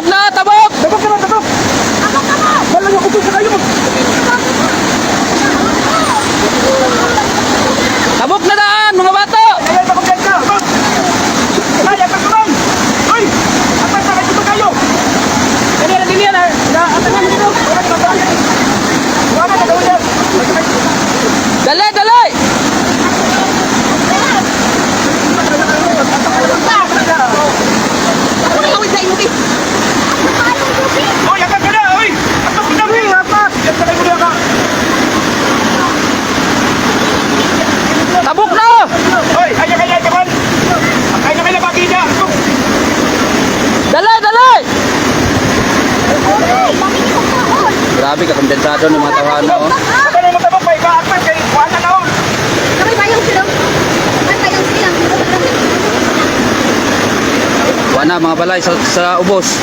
Tabok na, tabok! Tabok naman, tabok! Wala yung upo sa kayo! Tabok na daan, mga bato! Kaya tabok yan ka! Tabok! Ay, atas naman! Uy! Atas na kayo kayo! Kaya na din yan, ha? Na, atas na dito! Wala ka ba? Wala ka daw yan! Dali, dali! Uy, atas ka na! Uy! Atas ka na! Uy, atas! Yan sa kayo ka! Tabok na! Uy, kaya kaya kaman! Kaya na kaya bagi niya! Dali, dali! Grabe ka, kondensado ng mga tawanan, oh. Saka na mo tabok pa, ika-atas kay Juana na oh! Wala mga balay sa, sa ubos.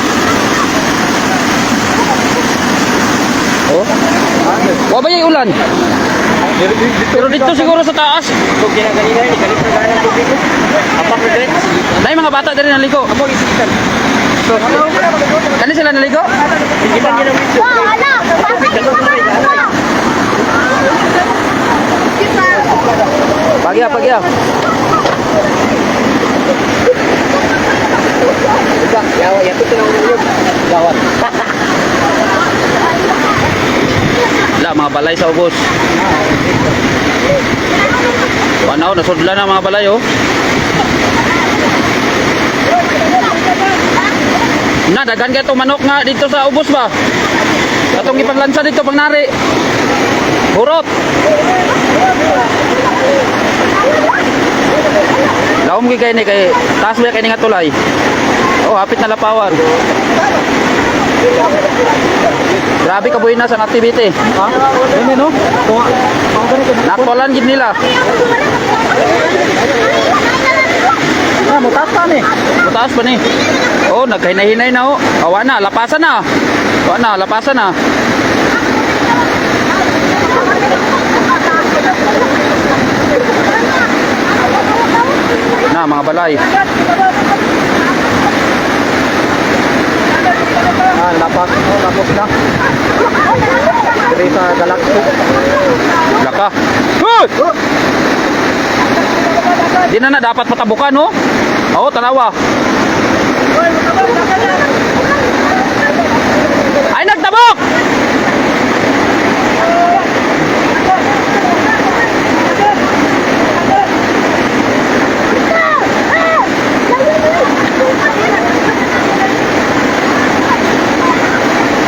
Oh? Wa ba yung ulan? Pero dito siguro sa taas. Kung ginaganina, ikalit na gana ng. Apak na direct. Dahil mga bata din naligo. Amo, isikitan. So? Kani sila naligo? Isikitan niya ng video. Pagya, pagya. Ika, yawa, yato ito ng ulo. Gawat. Wala, mga balay sa ubos. Wanaw, nasudla na mga balay, oh. Na, dagan itong manok nga dito sa ubos ba? Katong ipaglansa dito pag nari. Hurot. Laom gi kay ni kay taas ba kay ni nga tulay. Oh, hapit na lapawan. Grabe ka na sa activity. Ha? Ano, no? Nakwalan gid nila. Ah, mutas pa ni. Mataas pa ni. Oh, nagkahinay-hinay na oh. Awa na, lapasan na. Awa na, lapasan na. Na, mga balay. Ah, lapas. Oh, lapos na. Diri sa galaxy. Laka. Hoy! Di na na dapat patabukan, oh. Oo, tanawa. Ay, nagtabok!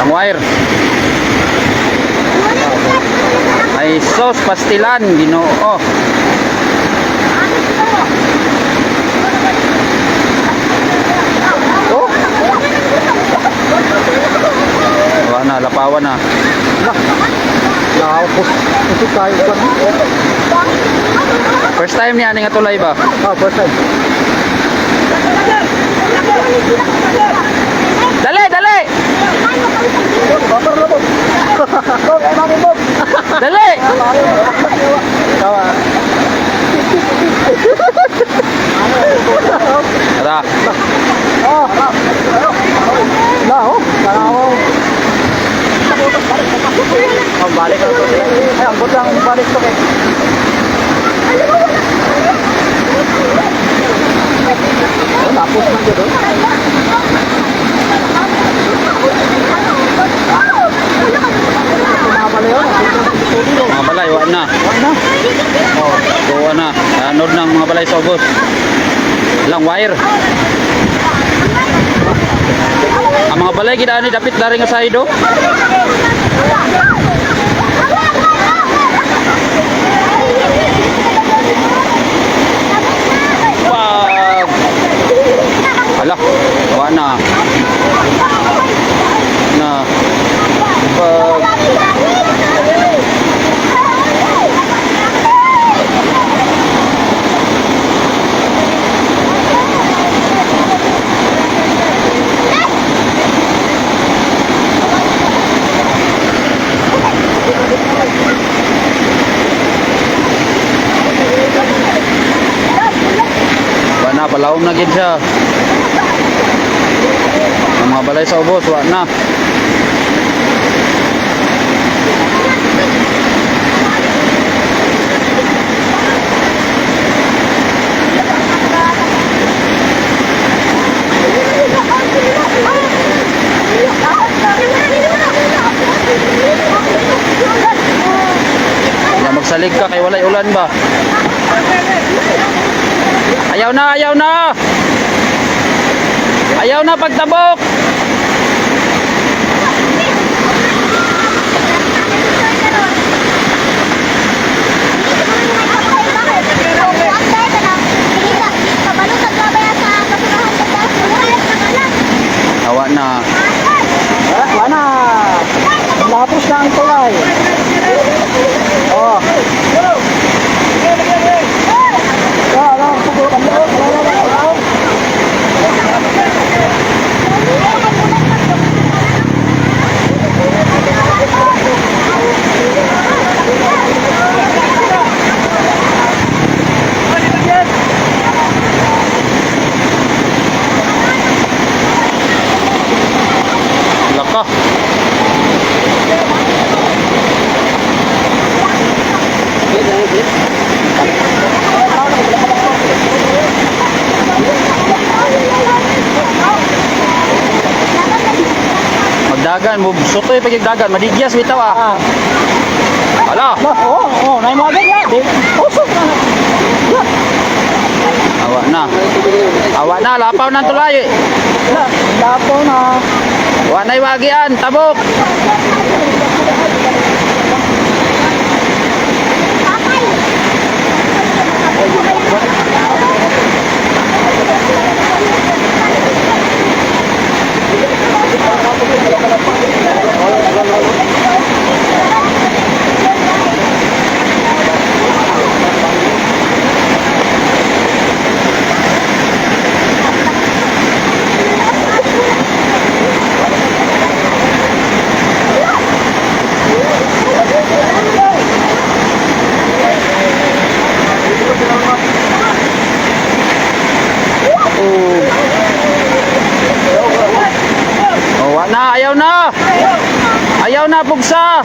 Ang wire. Ay sos pastilan, ginoo. Oh. Wala na, lapawan na. Lapos. Ito tayo. First time niya nga tulay ba? Ah, first time. Dali! Babar na po. Bob, ay mami Bob. Dali! Tawa. Tara. Oh. Na, oh. Tanawa. Ang balik na to. Ay, ang butang balik to kay. Tapos na dito. Kumabali yun. Mga balay, wala na. Oh, tuwa na. Anod ng mga balay sa ubos. Lang wire. Ang mga balay gidaan ni dapit dari nga side oh. Wag. Ala, wala. Na. Pag Wala na, gid siya. Ang mga balay sa ubos, wa na. Na magsalig ka kay walay ulan ba? Ayaw na, ayaw na. Ayaw na pagtabok. Awa na. Wala na. Lapos na ang tulay. Oh. Ah, ah, pugo, ang loob, ang loob, ang loob. Laka. Magdagan mo sutoy pag dagan madigyas bitaw ah. Ah, Ala, no, oh, oh, na mo agad ya. Di, usok na. Ya, awa na. Awa na lapaw na tulay. lapo na. Wa na iwagian tabok. Thank you. Na pugsa.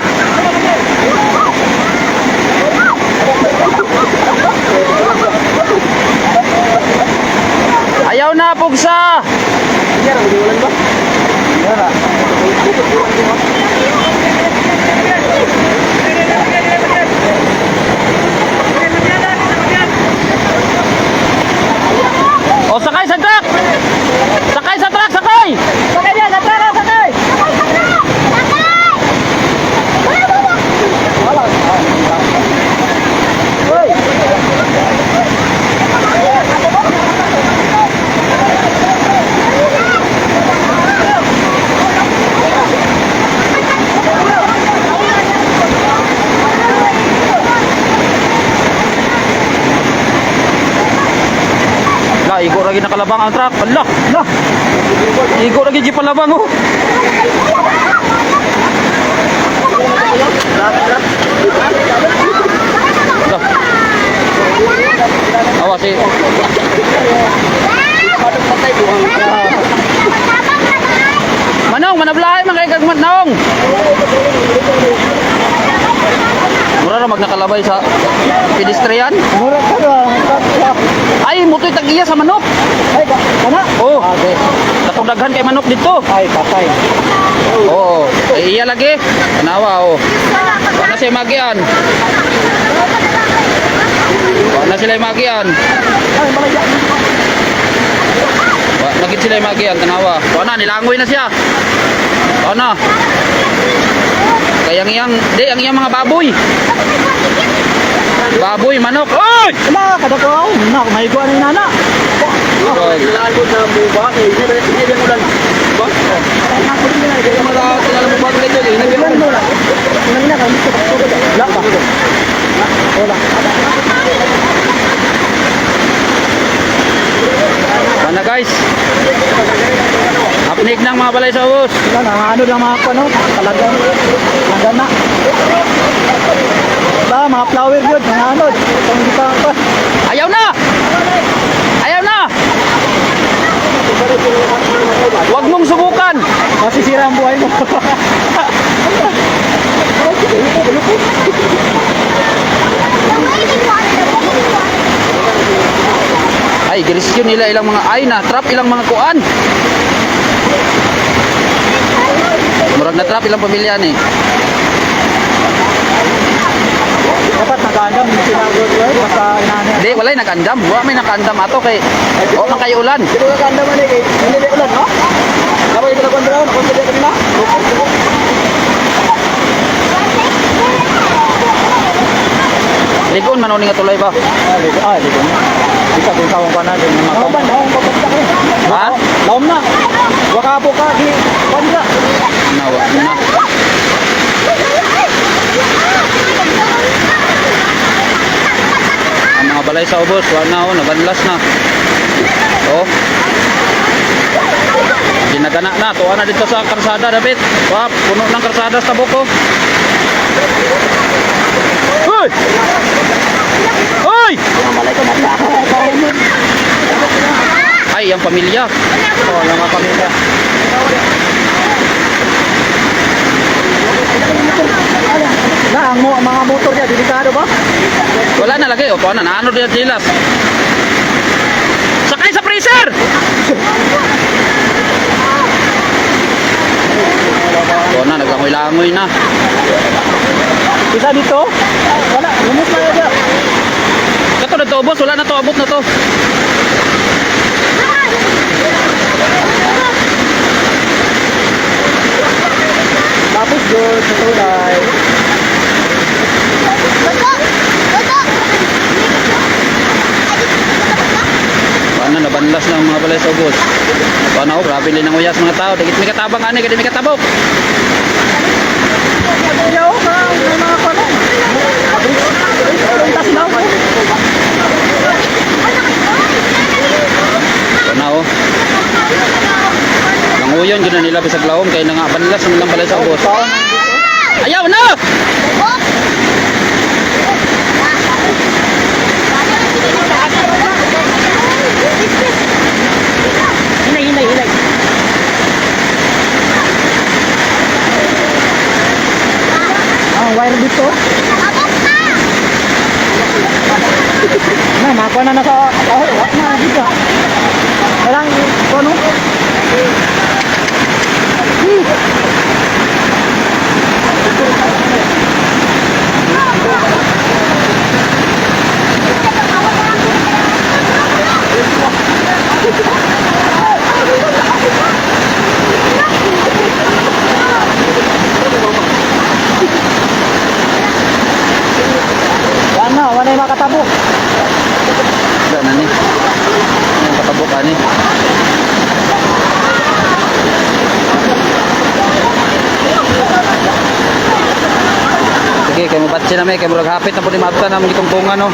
Ayaw na pugsa. O sakay sa truck. Sakay sa truck, sakay. La, igo lagi nakalabang ang truck. Ala, la. Igo lagi di palabang oh. Awas eh. Manong, manablahay man kay kagmat naong. Mura ra magnakalabay sa pedestrian. Mura ka na. Ay, mutoy tag-iya sa manok. Ay, ka- kana? Oh, Okay. katong daghan kay manok dito. Ay, patay. Oo. Ay, iya lagi. Tanawa, oh. Wa na siya magian. Wa na sila magian. Ay, malaya. Gid sila magian, tanawa. Wa na, nilangoy na siya. Wa na. Kaya ang iyang, di, ang iyang mga baboy. Baboy, manok. Oy! Wala, kada ko ako. Na, may kuha ni nana. Ilagod na mo ba? Hindi mo lang. Ba? Kaya mo mo. Wala ba? Wala. Guys? Hapnik ng mga balay sa ubos. Wala na, ano lang mga ano, talaga. Talaga na. Ba, mga flower yun, mga ano. Itong kita pa. Ayaw na! Ayaw na! Huwag mong subukan! Masisira ang buhay mo. Ay, girisyo nila ilang mga ay na trap ilang mga kuan. Murag na trap ilang pamilya ni. Dapat nag-aandam yung sinagot ko eh. Basta inaanay. Di walay nakandam. Wa may nakandam ato kay o man kayo ulan. Hindi ko nag-aandam man eh. Hindi ko ulan, no? Kapag ito nag-aandam, nag-aandam kanina. Ligon man uning tulay ba? Ah, ligo. Ah, ligo na. Isa kung sawang pa na din. Laom ba? Laom ba? Ha? Laom na. Wakapo ka. Di. Wanda. Nawa na. Ang mga balay sa ubos, wa na nabanlas na. Oh. Ginagana na, tuwa na dito sa karsada, David. Wa, puno ng karsada sa buko. Hoy! Hoy! Ay, ang pamilya. Oo, yung mga pamilya. Na, ang mo, mga motor niya, delikado ba? Wala na lagi. O, tuwa na, naano din ang dilas. Sakay sa freezer! Tuwa na, naglangoy-langoy na. Isa dito? Wala, lumus na yun. Ito na to, boss. Wala na to. Abot na to. Tapos doon sa tulay. Paano, nabanlas na ang mga balay sa ubos. Paano, grabe din ang uyas mga tao. Dikit may katabang ani, kaya may katabok. Yo, mga, may mga kano. Tas na ako. Paano, oh. Nanguyon, yun na nila bisag laom. Kaya na nga, banlas ang ilang balay sa ubos. Ayaw na! Hinay, hinay, hinay. Ah, wire dito. Na, makuha na na sa kahoy. Wak na, dito. Walang, ano? Wala na, wala yung makatabo. Wala na ni. Ang katabok ani. Mabatsi na may, kay murag hapit na po ni Mabta na mga itong tungan, no?